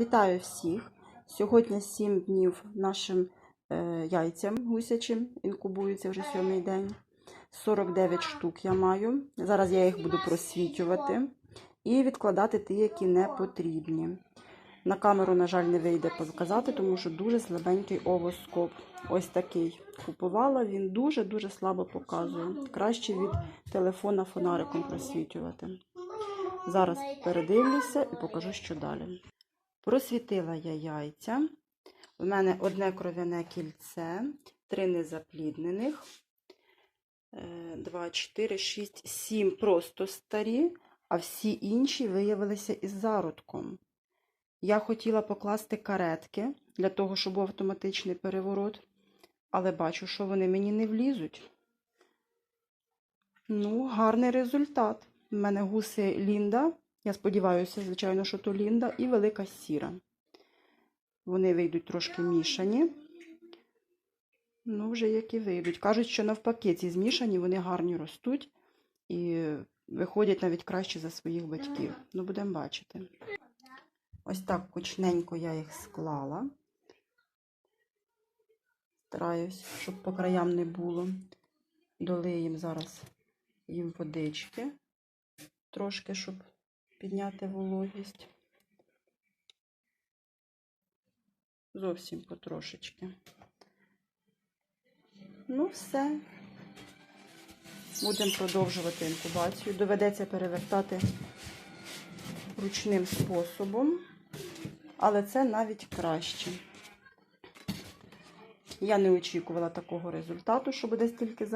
Вітаю всіх! Сьогодні 7 днів нашим е, яйцям гусячим інкубуються вже сьомий день. 49 штук я маю. Зараз я їх буду просвічувати і відкладати ті, які не потрібні. На камеру, на жаль, не вийде показати, тому що дуже слабенький овоскоп. Ось такий купувала. Він дуже-дуже слабо показує. Краще від телефона фонариком просвічувати. Зараз передивлюся і покажу, що далі. Просвітила я яйця. У мене одне кров'яне кільце, три незапліднених, 2, 4, 6, 7 просто старі, а всі інші виявилися із зародком. Я хотіла покласти каретки для того, щоб був автоматичний переворот, але бачу, що вони мені не влізуть. Ну, гарний результат. У мене гуси Лінда. Я сподіваюся, звичайно, що то Лінда і велика сіра. Вони вийдуть трошки мішані. Ну, вже які вийдуть. Кажуть, що навпаки, ці змішані, вони гарні ростуть і виходять навіть краще за своїх батьків. Ну, будемо бачити. Ось так кучненько я їх склала. Стараюсь, щоб по краям не було. Долиємо зараз їм водички, трошки, щоб підняти вологість. Зовсім потрошечки. Ну, все. Будемо продовжувати інкубацію. Доведеться перевертати ручним способом, але це навіть краще. Я не очікувала такого результату, що буде стільки